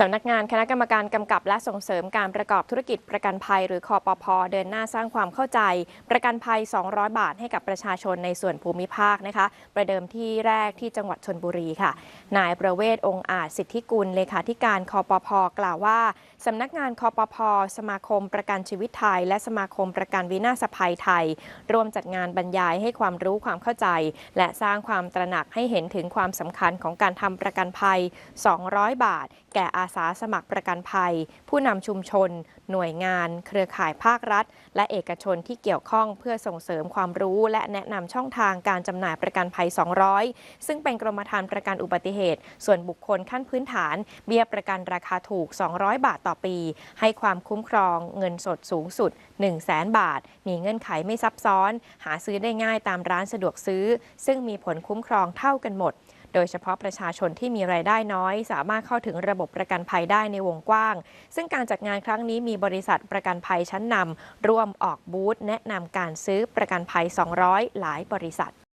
สำนักงานคณะกรรมการกำกับและส่งเสริมการประกอบธุรกิจประกันภัย หรือคอปพเดินหน้าสร้างความเข้าใจ ประกันภัย 200 บาทให้กับประชาชนในส่วนภูมิภาคนะคะ ประเดิมที่แรกที่จังหวัดชนบุรีค่ะ นายประเวศองค์อาจสิทธิกุลเลขาธิการคอปพกล่าวว่าสำนักงานคอปพสมาคมประกันชีวิตไทย และสมาคมประกันวินาศภัยไทย ร่วมจัดงานบรรยายให้ความรู้ความเข้าใจ และสร้างความตระหนักให้เห็นถึงความสำคัญของการทำประกันภัย 200 บาท แก่อาสาสมัครประกันภัย ผู้นำชุมชน หน่วยงาน เครือข่ายภาครัฐ และเอกชนที่เกี่ยวข้องเพื่อส่งเสริมความรู้ และแนะนำช่องทางการจำหน่ายประกันภัย 200 ซึ่งเป็นกรมธรรม์ประกันอุบัติเหตุ ส่วนบุคคลขั้นพื้นฐาน เบี้ยประกันราคาถูก 200 บาทต่อปี ให้ความคุ้มครอง เงินสดสูงสุด 1 0 0 0 0แบาท มีเงื่อนไขไม่ซับซ้อน หาซื้อได้ง่ายตามร้านสะดวกซื้อ ซึ่งมีผลคุ้มครองเท่ากันหมด โดยเฉพาะประชาชนที่มีรายได้น้อย สามารถเข้าถึงระบบประกันภัยได้ในวงกว้าง ซึ่งการจัดงานครั้งนี้มีบริษัทประกันภัยชั้นนำร่วมออกบูธแนะนำการซื้อประกันภัย 200 หลายบริษัท